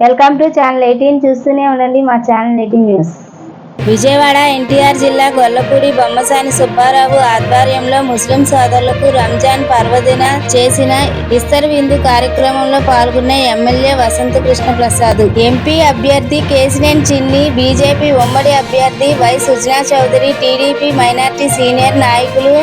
Welcome to channel eighteen. చూస్తూనే ఉండండి మా channel eighteen news. Vijayawada NTR జిల్లా గొల్లపూడి బొమ్మసాని సుబ్బారావు ఆధ్వర్యంలో ముస్లిం సోదరులకు రంజాన్ పర్వదిన చేసిన ఇస్తర్ విందు కార్యక్రమంలో పాల్గొన్న ఎమ్మెల్యే వసంత కృష్ణ ప్రసాద్. ఎంపీ అభ్యర్థి కేసినేని చిన్ని బీజేపీ ఉమ్మడి అభ్యర్థి Y Sujana Chowdary TDP minority senior నాయకులు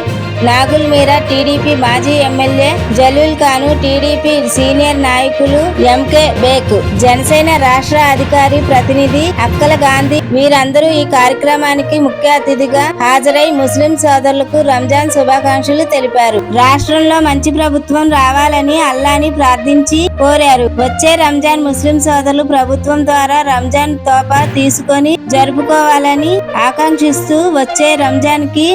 నాగుల్ మీరా టీడీపీ మాజీ MLA Jaleel Khan TDP senior నాయకులు ఎంకే బేక్ జనసేన రాష్ట్ర అధికారి ప్రతినిధి అక్కల గాంధీ. వీరందరూ ఈ కార్యక్రమానికి ముఖ్య అతిథిగా హాజరై ముస్లిం సోదరులకు రంజాన్ శుభాకాంక్షలు తెలిపారు. రాష్ట్రంలో మంచి ప్రభుత్వం రావాలని అల్లాని ప్రార్థించి కోరారు. వచ్చే రంజాన్ ముస్లిం సోదరులు ప్రభుత్వం ద్వారా రంజాన్ తోపా తీసుకొని జరుపుకోవాలని ఆకాంక్షిస్తూ వచ్చే రంజాన్కి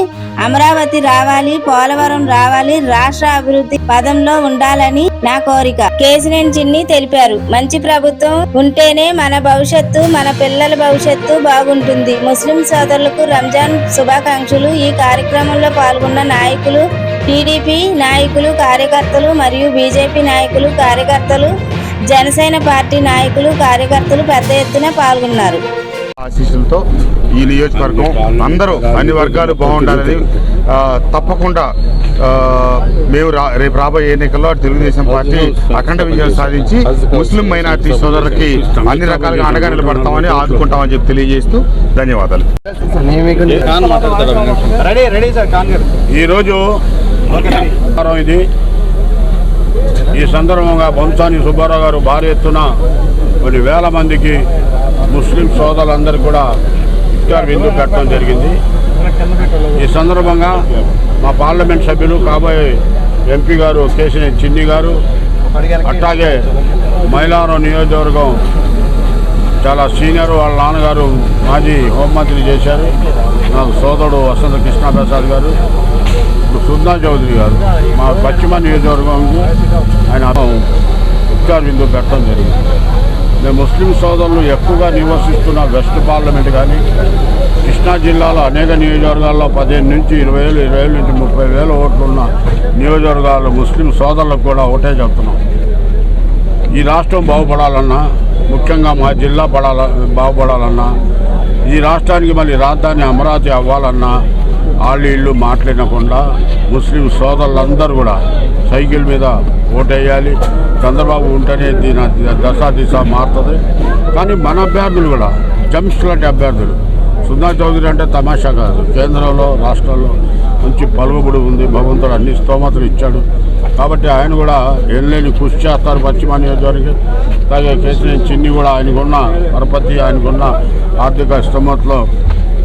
అమరావతి రావాలి పోలవరం రావాలి. రాష్ట్ర అభివృద్ధి పదంలో ఉండాలని నా కోరిక. కేసినేని చిన్ని తెలిపారు. మంచి ప్రభుత్వం ఉంటేనే మన భవిష్యత్తు మన పిల్లల భవిష్యత్తు బాగుంటుంది. ముస్లిం సోదరులకు రంజాన్ శుభాకాంక్షలు. ఈ కార్యక్రమంలో పాల్గొన్న నాయకులు టీడీపీ నాయకులు కార్యకర్తలు మరియు బీజేపీ నాయకులు కార్యకర్తలు జనసేన పార్టీ నాయకులు కార్యకర్తలు పెద్ద ఎత్తున పాల్గొన్నారు. ఆశీస్సులతో ఈ నియోజకవర్గం అందరూ అన్ని వర్గాలు బాగుండాలని తప్పకుండా మేము రా- రేపు రాబోయే ఎన్నికల్లో తెలుగుదేశం పార్టీ అఖండ విజయం సాధించి ముస్లిం మైనార్టీ సోదరులకి అన్ని రకాలుగా అండగా నిలబడతామని ఆదుకుంటామని చెప్పి తెలియజేస్తూ ధన్యవాదాలు. రెడీ రెడీ సార్ కాంగర్ ఈరోజు ఇది. ఈ సందర్భంగా బొంసాని సుబ్బారావు గారు భారీ ఎత్తున కొన్ని వేల మందికి ముస్లిం సోదరులందరూ కూడా ఇఫ్తార్ విందు పెట్టడం జరిగింది. ఈ సందర్భంగా మా పార్లమెంట్ సభ్యులు కాబోయే ఎంపీ గారు కేసినేని చిన్ని గారు అట్లాగే మైలారం నియోజకవర్గం చాలా సీనియర్ వాళ్ళ నాన్నగారు మాజీ హోంమంత్రి చేశారు. నా సోదరుడు వసంత కృష్ణప్రసాద్ గారు ఇప్పుడు సుద్నా చౌదరి గారు. మా పశ్చిమ నియోజకవర్గం ఆయన ఇఫ్తార్ విందు పెట్టడం జరిగింది. మేము ముస్లిం సోదరులు ఎక్కువగా నివసిస్తున్న వెస్ట్ పార్లమెంట్ కానీ కృష్ణా జిల్లాలో అనేక నియోజకవర్గాల్లో పదిహేను నుంచి ఇరవై వేలు ఇరవై వేలు నుంచి ముప్పై వేల ఓట్లు ఉన్న నియోజకవర్గాలు ముస్లిం సోదరులకు కూడా ఒకటే చెప్తున్నాం. ఈ రాష్ట్రం బాగుపడాలన్నా ముఖ్యంగా మా జిల్లా పడాల బాగుపడాలన్నా ఈ రాష్ట్రానికి మళ్ళీ రాజధాని అమరావతి అవ్వాలన్నా వాళ్ళు ఇళ్ళు మాట్లాడకుండా ముస్లిం సోదరులందరూ కూడా సైకిల్ మీద ఓటేయాలి. చంద్రబాబు ఉంటేనే దీని దశా దిశ మారుతుంది. కానీ మన అభ్యర్థులు కూడా జమ్స్ లాంటి అభ్యర్థులు సుందా చౌదరి అంటే తమాషా కాదు. కేంద్రంలో రాష్ట్రంలో మంచి పలుకుబడి ఉంది. భగవంతుడు అన్ని స్తోమతలు ఇచ్చాడు. కాబట్టి ఆయన కూడా ఎనలేని కృషి చేస్తారు పశ్చిమ నియోజకవర్గం అలాగే కేసీఆర్ చిన్ని కూడా ఆయనకున్న పరపతి ఆయనకున్న ఆర్థిక స్తోమతలో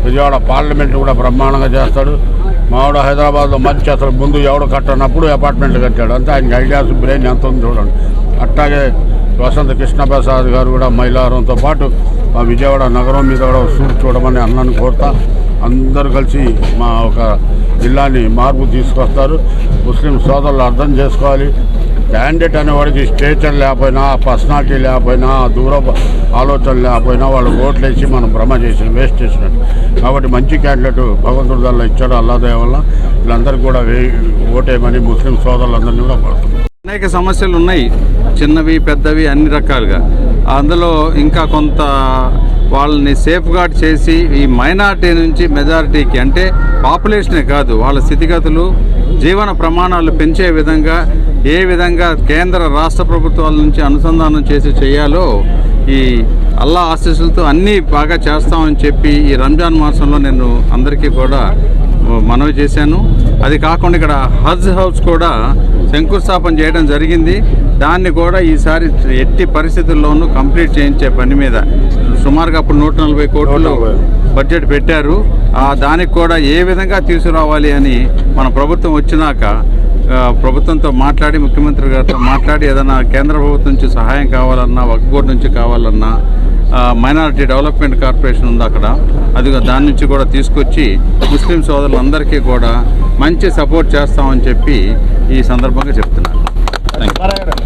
విజయవాడ పార్లమెంట్ కూడా బ్రహ్మాండంగా చేస్తాడు. మావాడు హైదరాబాద్లో మంచి అసలు ముందు ఎవడు కట్టనప్పుడు అపార్ట్మెంట్లు కట్టాడు. అంతే ఆయన ఐడియాస్ బ్రెయిన్ ఎంత ఉంది చూడండి. అట్లాగే వసంత కృష్ణప్రసాద్ గారు కూడా మైలారంతో పాటు మా విజయవాడ నగరం మీద కూడా సూట్ చూడమని అన్నాను కోరుతా. అందరూ కలిసి మా ఒక జిల్లాని మార్పు తీసుకొస్తారు. ముస్లిం సోదరులు అర్థం చేసుకోవాలి. క్యాండిడేట్ అనేవాడికి స్టేచర్ లేకపోయినా పర్సనాలిటీ లేకపోయినా దూర ఆలోచన లేకపోయినా వాళ్ళు ఓట్లు వేసి మనం భ్రమ చేసిన వేస్ట్ చేసినట్టు. కాబట్టి మంచి క్యాండిడేట్ భగవంతుడి దానిలో ఇచ్చాడు అల్లాదయ వల్ల. వీళ్ళందరికీ కూడా వే ఓటేయమని ముస్లిం సోదరులందరినీ కూడా కోరుతున్నాం. అనేక సమస్యలు ఉన్నాయి. చిన్నవి పెద్దవి అన్ని రకాలుగా. అందులో ఇంకా కొంత వాళ్ళని సేఫ్ గార్డ్ చేసి ఈ మైనారిటీ నుంచి మెజారిటీకి అంటే పాపులేషనే కాదు వాళ్ళ స్థితిగతులు జీవన ప్రమాణాలు పెంచే విధంగా ఏ విధంగా కేంద్ర రాష్ట్ర ప్రభుత్వాల నుంచి అనుసంధానం చేసి చేయాలో ఈ అల్లా ఆశీస్సులతో అన్నీ బాగా చేస్తామని చెప్పి ఈ రంజాన్ మాసంలో నేను అందరికీ కూడా మనవి చేశాను. అది కాకుండా ఇక్కడ హజ్ హౌస్ కూడా శంకుస్థాపన చేయడం జరిగింది. దాన్ని కూడా ఈసారి ఎట్టి పరిస్థితుల్లోనూ కంప్లీట్ చేయించే పని మీద సుమారుగా అప్పుడు నూట నలభై కోట్లు బడ్జెట్ పెట్టారు. ఆ దానికి కూడా ఏ విధంగా తీసుకురావాలి అని మన ప్రభుత్వం వచ్చినాక ప్రభుత్వంతో మాట్లాడి ముఖ్యమంత్రి గారితో మాట్లాడి ఏదైనా కేంద్ర ప్రభుత్వం నుంచి సహాయం కావాలన్నా వక్ బోర్డు నుంచి కావాలన్నా మైనారిటీ డెవలప్మెంట్ కార్పొరేషన్ ఉంది అక్కడ. అది దాని నుంచి కూడా తీసుకొచ్చి ముస్లిం సోదరులందరికీ కూడా మంచి సపోర్ట్ చేస్తామని చెప్పి ఈ సందర్భంగా చెప్తున్నాను. Thank you